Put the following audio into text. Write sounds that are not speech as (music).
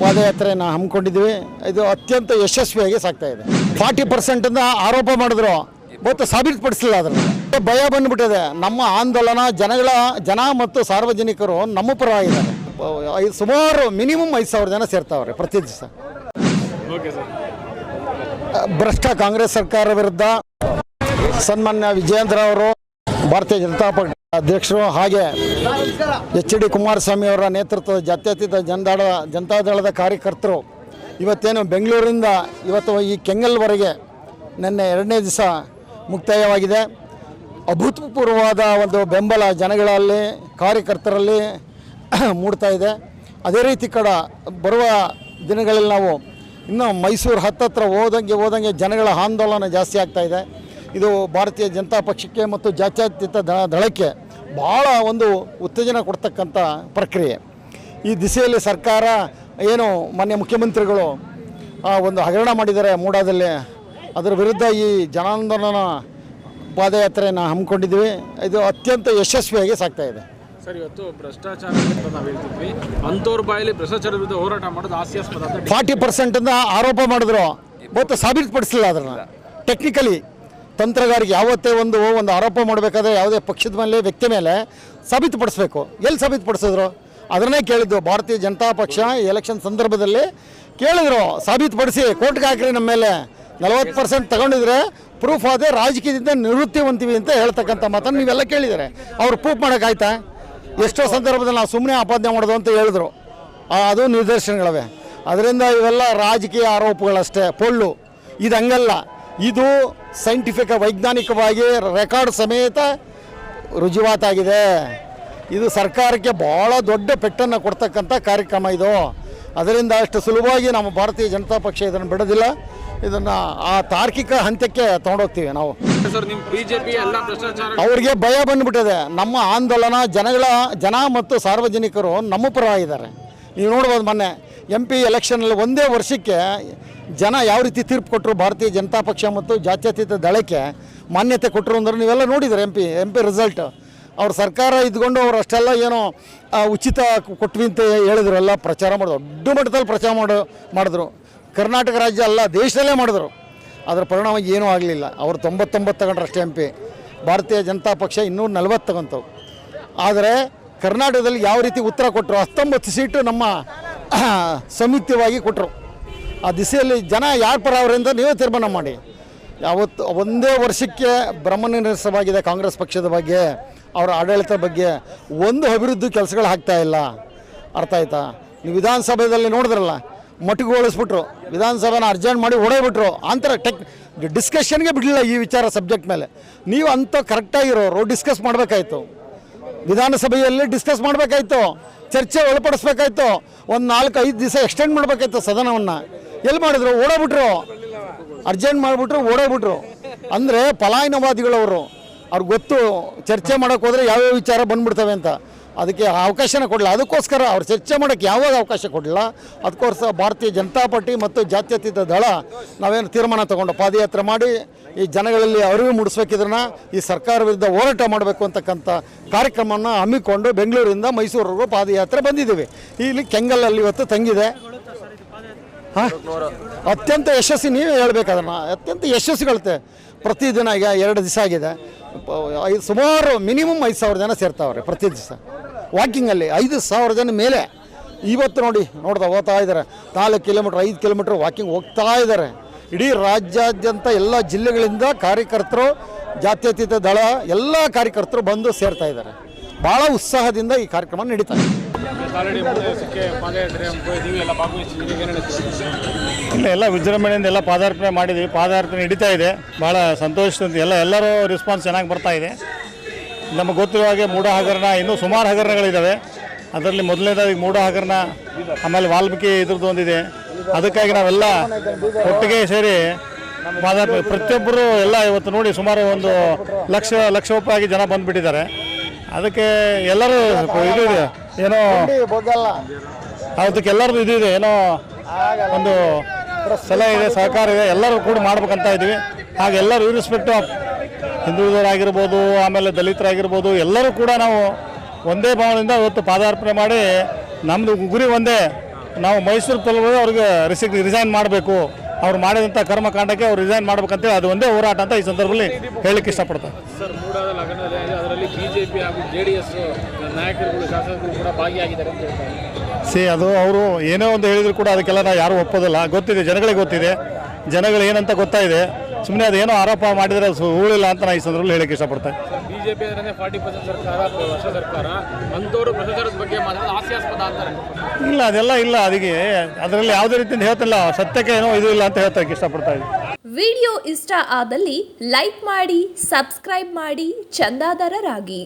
ಪಾದಯಾತ್ರೆಯನ್ನು ಹಮ್ಮಿಕೊಂಡಿದ್ವಿ. ಇದು ಅತ್ಯಂತ ಯಶಸ್ವಿಯಾಗಿ ಸಾಗ್ತಾ ಇದೆ. ಫಾರ್ಟಿ ಪರ್ಸೆಂಟಿಂದ ಆರೋಪ ಮಾಡಿದ್ರು. ಮತ್ತು ಸಾಬೀತುಪಡಿಸಲಿಲ್ಲ ಅದನ್ನು ಭಯ ಬಂದ್ಬಿಟ್ಟಿದೆ. ನಮ್ಮ ಆಂದೋಲನ ಜನಗಳ, ಜನ ಮತ್ತು ಸಾರ್ವಜನಿಕರು ನಮ್ಮ ಪರವಾಗಿದ್ದಾರೆ ಐದು ಸುಮಾರು ಮಿನಿಮಮ್ ಐದು ಸಾವಿರ ಜನ ಸೇರ್ತಾವ್ರೆ ಪ್ರತಿ ದಿವಸ. ಭ್ರಷ್ಟ ಕಾಂಗ್ರೆಸ್ ಸರ್ಕಾರ ವಿರುದ್ಧ ಸನ್ಮಾನ್ಯ ವಿಜಯೇಂದ್ರ ಅವರು, ಭಾರತೀಯ ಜನತಾ ಪಕ್ಷ ಅಧ್ಯಕ್ಷರು ಹಾಗೆ ಎಚ್ ಡಿ ಕುಮಾರಸ್ವಾಮಿ ಅವರ ನೇತೃತ್ವದ ಜಾತ್ಯತೀತ ಜನದಾಳ ಜನತಾದಳದ ಕಾರ್ಯಕರ್ತರು. ಇವತ್ತೇನು ಬೆಂಗಳೂರಿಂದ ಇವತ್ತು ಈ ಕೆಂಗಲ್ವರೆಗೆ ನಿನ್ನೆ ಎರಡನೇ ದಿವಸ ಮುಕ್ತಾಯವಾಗಿದೆ. ಅಭೂತಪೂರ್ವವಾದ ಒಂದು ಬೆಂಬಲ ಜನಗಳಲ್ಲಿ, ಕಾರ್ಯಕರ್ತರಲ್ಲಿ (clears throat) ಮೂಡ್ತಾ ಇದೆ. ಅದೇ ರೀತಿ ಕಡ ಬರುವ ದಿನಗಳಲ್ಲಿ ನಾವು ಇನ್ನು ಮೈಸೂರು ಹತ್ತತ್ರ ಹೋದಂಗೆ ಹೋದಂಗೆ ಜನಗಳ ಆಂದೋಲನ ಜಾಸ್ತಿ ಆಗ್ತಾ ಇದೆ ಭಾರತೀಯ ಜನತಾ ಪಕ್ಷಕ್ಕೆ ಮತ್ತು ಜಾತ್ಯತೀತ ದಳ ದಳಕ್ಕೆ ಭಾಳ ಒಂದು ಉತ್ತೇಜನ ಕೊಡ್ತಕ್ಕಂಥ ಪ್ರಕ್ರಿಯೆ. ಈ ದಿಸೆಯಲ್ಲಿ ಸರ್ಕಾರ ಏನು ಮಾನ್ಯ ಮುಖ್ಯಮಂತ್ರಿಗಳು ಒಂದು ಹಗರಣ ಮಾಡಿದ್ದಾರೆ ಮೂಡಾದಲ್ಲಿ. ಅದರ ವಿರುದ್ಧ ಈ ಜನಾಂದೋಲನ ಪಾದಯಾತ್ರೆಯನ್ನು ಹಮ್ಮಿಕೊಂಡಿದ್ವಿ ಇದು ಅತ್ಯಂತ ಯಶಸ್ವಿಯಾಗಿ ಸಾಗ್ತಾ ಇದೆ. ಸರ್ ಇವತ್ತು ಭ್ರಷ್ಟಾಚಾರ ಅಂತ ನಾವು ಹೇಳ್ತಿದ್ವಿ. ಅಂಥವ್ರ ಬಾಯಲ್ಲಿ ಭ್ರಷ್ಟಾಚಾರ ವಿರುದ್ಧ ಹೋರಾಟ ಮಾಡೋದು ಹಾಸ್ಯಾಸ್ಪದ ಫಾರ್ಟಿ ಪರ್ಸೆಂಟನ್ನು ಆರೋಪ ಮಾಡಿದ್ರು. ಮತ್ತು ಸಾಬೀತುಪಡಿಸಲಿಲ್ಲ ಅದನ್ನು. ಟೆಕ್ನಿಕಲಿ ತಂತ್ರಗಾರಿಕೆ ಯಾವತ್ತೇ ಒಂದು ಒಂದು ಆರೋಪ ಮಾಡಬೇಕಾದ್ರೆ ಯಾವುದೇ ಪಕ್ಷದ ಮೇಲೆ, ವ್ಯಕ್ತಿ ಮೇಲೆ ಸಾಬೀತುಪಡಿಸ್ಬೇಕು ಎಲ್ಲಿ ಸಾಬೀತುಪಡಿಸಿದ್ರು ಅದನ್ನೇ ಕೇಳಿದ್ದು. ಭಾರತೀಯ ಜನತಾ ಪಕ್ಷ ಎಲೆಕ್ಷನ್ ಸಂದರ್ಭದಲ್ಲಿ ಕೇಳಿದ್ರು. ಸಾಬೀತುಪಡಿಸಿ ಕೋರ್ಟ್ಗೆ ಹಾಕ್ರಿ ನಮ್ಮ ಮೇಲೆ. ನಲವತ್ತು ಪರ್ಸೆಂಟ್ ತಗೊಂಡಿದ್ರೆ ಪ್ರೂಫ್ ಆದರೆ ರಾಜಕೀಯದಿಂದ ನಿವೃತ್ತಿ ಹೊಂತೀವಿ ಅಂತ ಹೇಳ್ತಕ್ಕಂಥ ಮಾತನ್ನು ನೀವೆಲ್ಲ ಕೇಳಿದ್ದಾರೆ ಅವ್ರು ಪ್ರೂಫ್ ಮಾಡೋಕ್ಕಾಯ್ತಾ ಎಷ್ಟೋ ಸಂದರ್ಭದಲ್ಲಿ ನಾವು ಸುಮ್ಮನೆ ಆಪಾದನೆ ಮಾಡೋದು ಅಂತ ಹೇಳಿದ್ರು. ಅದು ನಿದರ್ಶನಗಳವೆ. ಅದರಿಂದ ಇವೆಲ್ಲ ರಾಜಕೀಯ ಆರೋಪಗಳಷ್ಟೇ. ಪೊಳ್ಳು. ಇದು ಹಂಗಲ್ಲ ಇದು ಸೈಂಟಿಫಿಕ್ ವೈಜ್ಞಾನಿಕವಾಗಿ ರೆಕಾರ್ಡ್ ಸಮೇತ ರುಜುವಾತಾಗಿದೆ. ಇದು ಸರ್ಕಾರಕ್ಕೆ ಭಾಳ ದೊಡ್ಡ ಪೆಟ್ಟನ್ನು ಕೊಡ್ತಕ್ಕಂಥ ಕಾರ್ಯಕ್ರಮ ಇದು. ಅದರಿಂದ ಅಷ್ಟು ಸುಲಭವಾಗಿ ನಮ್ಮ ಭಾರತೀಯ ಜನತಾ ಪಕ್ಷ ಇದನ್ನು ಬಿಡೋದಿಲ್ಲ. ಇದನ್ನು ಆ ತಾರ್ಕಿಕ ಹಂತಕ್ಕೆ ತೊಗೊಂಡೋಗ್ತೀವಿ ನಾವು. ಅವ್ರಿಗೆ ಭಯ ಬಂದ್ಬಿಟ್ಟಿದೆ. ನಮ್ಮ ಆಂದೋಲನ ಜನಗಳ ಜನ ಮತ್ತು ಸಾರ್ವಜನಿಕರು ನಮ್ಮ ಪರವಾಗಿದ್ದಾರೆ ನೀವು ನೋಡ್ಬೋದು ಮೊನ್ನೆ ಎಂ ಪಿ ಎಲೆಕ್ಷನಲ್ಲಿ ಒಂದೇ ವರ್ಷಕ್ಕೆ ಜನ ಯಾವ ರೀತಿ ತೀರ್ಪು ಕೊಟ್ಟರು ಭಾರತೀಯ ಜನತಾ ಪಕ್ಷ ಮತ್ತು ಜಾತ್ಯತೀತ ದಳಕ್ಕೆ ಮಾನ್ಯತೆ ಕೊಟ್ಟರು ಅಂದ್ರೆ ನೀವೆಲ್ಲ ನೋಡಿದ್ರೆ M P M P result ಅವ್ರ ಸರ್ಕಾರ ಇದ್ಕೊಂಡು ಅವ್ರು ಅಷ್ಟೆಲ್ಲ ಏನೋ ಉಚಿತ ಕೊಟ್ವಿ ಅಂತ ಹೇಳಿದ್ರು, ಎಲ್ಲ ಪ್ರಚಾರ ಮಾಡಿದ್ರು, ದೊಡ್ಡ ಮಟ್ಟದಲ್ಲಿ ಪ್ರಚಾರ ಮಾಡು, ಮಾಡಿದ್ರು. ಕರ್ನಾಟಕ ರಾಜ್ಯ ಅಲ್ಲ, ದೇಶದಲ್ಲೇ ಮಾಡಿದ್ರು. ಅದರ ಪರಿಣಾಮ ಏನೂ ಆಗಲಿಲ್ಲ. ಅವರು ತೊಂಬತ್ತೊಂಬತ್ತು ತಗೊಂಡ್ರು ಅಷ್ಟೇ ಎಂ ಪಿ. ಭಾರತೀಯ ಜನತಾ ಪಕ್ಷ ಇನ್ನೂರ ನಲ್ವತ್ತು ತಗೊಂತವು ಆದರೆ ಕರ್ನಾಟಕದಲ್ಲಿ ಯಾವ ರೀತಿ ಉತ್ತರ ಕೊಟ್ಟರು ಹತ್ತೊಂಬತ್ತು ಸೀಟು ನಮ್ಮ (coughs) ಸಂಯುಕ್ತವಾಗಿ ಕೊಟ್ಟರು ಆ ದಿಸೆಯಲ್ಲಿ ಜನ ಯಾರ ಪರ ಅವರಿಂದ ನೀವೇ ತೀರ್ಮಾನ ಮಾಡಿ. ಯಾವತ್ತು ಒಂದೇ ವರ್ಷಕ್ಕೆ ಬ್ರಹ್ಮನಿರಸವಾಗಿದೆ ಕಾಂಗ್ರೆಸ್ ಪಕ್ಷದ ಬಗ್ಗೆ, ಅವರ ಆಡಳಿತ ಬಗ್ಗೆ ಒಂದು ಅಭಿವೃದ್ಧಿ ಕೆಲಸಗಳು ಆಗ್ತಾ ಇಲ್ಲ. ಅರ್ಥ ಆಯ್ತಾ? ನೀವು ವಿಧಾನಸಭೆಯಲ್ಲಿ ನೋಡಿದ್ರಲ್ಲ ಮಟ್ಟಿಗೊಳಿಸ್ಬಿಟ್ರು ವಿಧಾನಸಭೆನ ಅರ್ಜೆಂಟ್ ಮಾಡಿ ಹೊಡೆದ್ಬಿಟ್ರು. ಅಂತರ ಟೆಕ್ ಡಿಸ್ಕಷನ್ಗೆ ಬಿಡಲಿಲ್ಲ ಈ ವಿಚಾರ ಸಬ್ಜೆಕ್ಟ್ ಮೇಲೆ. ನೀವು ಅಂಥ ಕರೆಕ್ಟಾಗಿರೋರು ಡಿಸ್ಕಸ್ ಮಾಡಬೇಕಾಯ್ತು. ವಿಧಾನಸಭೆಯಲ್ಲಿ ಡಿಸ್ಕಸ್ ಮಾಡಬೇಕಾಯ್ತು, ಚರ್ಚೆ ಒಳಪಡಿಸ್ಬೇಕಾಯ್ತು, ಒಂದು ನಾಲ್ಕು ಐದು ದಿವಸ ಎಕ್ಸ್ಟೆಂಡ್ ಮಾಡಬೇಕಾಯ್ತು ಸದನವನ್ನು. ಎಲ್ಲಿ ಮಾಡಿದ್ರು? ಓಡೋಗ್ಬಿಟ್ರು. ಅರ್ಜೆಂಟ್ ಮಾಡಿಬಿಟ್ರು, ಓಡೋಗ್ಬಿಟ್ರು. ಅಂದರೆ ಪಲಾಯನವಾದಿಗಳವರು ಅವ್ರಿಗೆ ಗೊತ್ತು, ಚರ್ಚೆ ಮಾಡೋಕ್ಕೋದ್ರೆ ಯಾವ್ಯಾವ ವಿಚಾರ ಬಂದ್ಬಿಡ್ತವೆ ಅಂತ. ಅದಕ್ಕೆ ಅವಕಾಶನ ಕೊಡಲಿಲ್ಲ. ಅದಕ್ಕೋಸ್ಕರ ಅವ್ರು ಚರ್ಚೆ ಮಾಡೋಕ್ಕೆ ಯಾವಾಗ ಅವಕಾಶ ಕೊಡಲಿಲ್ಲ. ಅದಕ್ಕೋಸ್ಕರ ಭಾರತೀಯ ಜನತಾ ಪಾರ್ಟಿ ಮತ್ತು ಜಾತ್ಯತೀತ ದಳ ನಾವೇನು ತೀರ್ಮಾನ ತಗೊಂಡು ಪಾದಯಾತ್ರೆ ಮಾಡಿ, ಈ ಜನಗಳಲ್ಲಿ ಅರಿವು ಮೂಡಿಸ್ಬೇಕಿದ್ರನ್ನ ಈ ಸರ್ಕಾರ ವಿರುದ್ಧ ಹೋರಾಟ ಮಾಡಬೇಕು ಅಂತಕ್ಕಂಥ ಕಾರ್ಯಕ್ರಮವನ್ನು ಹಮ್ಮಿಕೊಂಡು ಬೆಂಗಳೂರಿಂದ ಮೈಸೂರಿಗೂ ಪಾದಯಾತ್ರೆ ಬಂದಿದ್ದೀವಿ. ಇಲ್ಲಿ ಕೆಂಗಲಲ್ಲಿ ಇವತ್ತು ತಂಗಿದೆ. ಹಾಂ? ಅತ್ಯಂತ ಯಶಸ್ವಿ ನೀವೇ ಹೇಳ್ಬೇಕು ಅದನ್ನು. ಅತ್ಯಂತ ಯಶಸ್ಸುಗಳತ್ತೆ ಪ್ರತಿದಿನ ಈಗ ಎರಡು ದಿವಸ ಆಗಿದೆ. ಸುಮಾರು ಮಿನಿಮಮ್ ಐದು ಸಾವಿರ ಜನ ಸೇರ್ತಾವ್ರೆ ಪ್ರತಿ ದಿವಸ. ವಾಕಿಂಗಲ್ಲಿ ಐದು ಸಾವಿರ ಜನ ಮೇಲೆ. ಇವತ್ತು ನೋಡಿ, ನೋಡ್ತಾ ಹೋಗ್ತಾ ಇದ್ದಾರೆ. ನಾಲ್ಕು ಕಿಲೋಮೀಟ್ರ್, ಐದು ಕಿಲೋಮೀಟ್ರ್ ವಾಕಿಂಗ್ ಹೋಗ್ತಾ ಇದ್ದಾರೆ. ಇಡೀ ರಾಜ್ಯಾದ್ಯಂತ ಎಲ್ಲ ಜಿಲ್ಲೆಗಳಿಂದ ಕಾರ್ಯಕರ್ತರು, ಜಾತ್ಯತೀತ ದಳ, ಎಲ್ಲ ಕಾರ್ಯಕರ್ತರು ಬಂದು ಸೇರ್ತಾ ಇದ್ದಾರೆ. ಭಾಳ ಉತ್ಸಾಹದಿಂದ ಈ ಕಾರ್ಯಕ್ರಮ ನಡೀತಾ ಇದೆ. ಇಲ್ಲ, ಎಲ್ಲ ವಿಜೃಂಭಣೆಯಿಂದ ಎಲ್ಲ ಪಾದಾರ್ಪಣೆ ಮಾಡಿದ್ವಿ. ಪಾದಾರ್ಪಣೆ ನಡೀತಾ ಇದೆ. ಭಾಳ ಸಂತೋಷದಿಂದ ಎಲ್ಲ ಎಲ್ಲರೂ ರೆಸ್ಪಾನ್ಸ್ ಚೆನ್ನಾಗಿ ಬರ್ತಾ ಇದೆ. ನಮಗೆ ಗೊತ್ತಿರೋ ಹಾಗೆ ಮೂಡ ಹಗರಣ ಇನ್ನೂ ಸುಮಾರು ಹಗರಣಗಳಿದ್ದಾವೆ. ಅದರಲ್ಲಿ ಮೊದಲನೇದಾಗಿ ಮೂಡ ಹಗರಣ, ಆಮೇಲೆ ವಾಲ್ಮೀಕಿ ಇದ್ರದ್ದು ಒಂದಿದೆ. ಅದಕ್ಕಾಗಿ ನಾವೆಲ್ಲ ಒಟ್ಟಿಗೆ ಸೇರಿ ಪ್ರತಿಯೊಬ್ಬರು ಎಲ್ಲ ಇವತ್ತು ನೋಡಿ ಸುಮಾರು ಒಂದು ಲಕ್ಷ ಲಕ್ಷೋಪಾಗಿ ಜನ ಬಂದುಬಿಟ್ಟಿದ್ದಾರೆ. ಅದಕ್ಕೆ ಎಲ್ಲರೂ ಇದು ಇದೆ, ಏನೋ ಅದಕ್ಕೆ ಎಲ್ಲರದ್ದು ಇದು ಇದೆ, ಏನೋ ಒಂದು ಸಲಹೆ ಇದೆ, ಸಹಕಾರ ಇದೆ, ಎಲ್ಲರೂ ಕೂಡ ಮಾಡ್ಬೇಕಂತ ಇದ್ದೀವಿ. ಹಾಗೆ ಎಲ್ಲರೂ ಇರಿಸ್ಪೆಕ್ಟು ಹಿಂದುಳಿದವರಾಗಿರ್ಬೋದು ಆಮೇಲೆ ದಲಿತರಾಗಿರ್ಬೋದು ಎಲ್ಲರೂ ಕೂಡ ನಾವು ಒಂದೇ ಭಾವನೆಯಿಂದ ಇವತ್ತು ಪಾದಾರ್ಪಣೆ ಮಾಡಿ ನಮ್ಮದು ಗುರಿ ಒಂದೇ. ನಾವು ಮೈಸೂರು ತಲುಪೋದು ಅವ್ರಿಗೆ ರಿಸಿಕ್ ರಿಸೈನ್ ಮಾಡಬೇಕು. ಅವ್ರು ಮಾಡಿದಂಥ ಕರ್ಮಕಾಂಡಕ್ಕೆ ಅವ್ರು ರಿಸೈನ್ ಮಾಡ್ಬೇಕಂತೇಳಿ ಅದು ಒಂದೇ ಹೋರಾಟ ಅಂತ ಈ ಸಂದರ್ಭದಲ್ಲಿ ಹೇಳಲಿಕ್ಕೆ ಇಷ್ಟಪಡ್ತಾರೆ ಸರ್ ಮೂಡಾದ ಲಗ್ನದಲ್ಲಿ ಇದೆ. ಅದರಲ್ಲಿ ಬಿಜೆಪಿ ಹಾಗೂ ಜೆ ಡಿ ಎಸ್ ನಾಯಕರುಗಳು ಶಾಸಕರು ಕೂಡ ಭಾಗಿಯಾಗಿದ್ದಾರೆ ಅಂತ ಹೇಳ್ತಾರೆ. ಸಿ ಅದು ಅವರು ಏನೇ ಒಂದು ಹೇಳಿದ್ರು ಕೂಡ ಅದಕ್ಕೆಲ್ಲ ನಾವು ಯಾರೂ ಒಪ್ಪೋದಿಲ್ಲ. ಗೊತ್ತಿದೆ ಜನಗಳಿಗೆ ಗೊತ್ತಿದೆ. ಜನಗಳು ಏನಂತ ಗೊತ್ತಾಯಿದೆ ಸುಮ್ಮನೆ ಅದೇನೋ ಆರೋಪ ಮಾಡಿದರೆ ಹೂಳಿಲ್ಲ ಅಂತ ನಾನು ಈ ಸಂದರ್ಭದಲ್ಲಿ ಹೇಳಕ್ಕೆ ಇಷ್ಟಪಡ್ತೇನೆ. ಬಿಜೆಪಿ ಫಾರ್ಟಿ ಪರ್ಸೆಂಟ್ ಸರ್ಕಾರ ವರ್ಷ ಸರ್ಕಾರ. ಅಂಥವ್ರು ಭ್ರಷ್ಟಾಚಾರದ ಬಗ್ಗೆ ಮಾತಾಡೋದು ಹಾಸ್ಯಾಸ್ಪದ ಅಂತಾರೆ. ಇಲ್ಲ ಅದೆಲ್ಲ ಇಲ್ಲ ಅದಕ್ಕೆ ಅದರಲ್ಲಿ ಯಾವುದೇ ರೀತಿಯಿಂದ ಹೇಳ್ತಿಲ್ಲ. ಸತ್ಯಕ್ಕೆ ಏನೋ ಇದು ಇಲ್ಲ ಅಂತ ಹೇಳ್ತಕ್ಕೆ ಇಷ್ಟಪಡ್ತಾ ಇದ್ದೀನಿ. ವಿಡಿಯೋ ಇಷ್ಟ ಆದಲ್ಲಿ ಲೈಕ್ ಮಾಡಿ ಸಬ್ಸ್ಕ್ರೈಬ್ ಮಾಡಿ ಚಂದಾದಾರರಾಗಿ.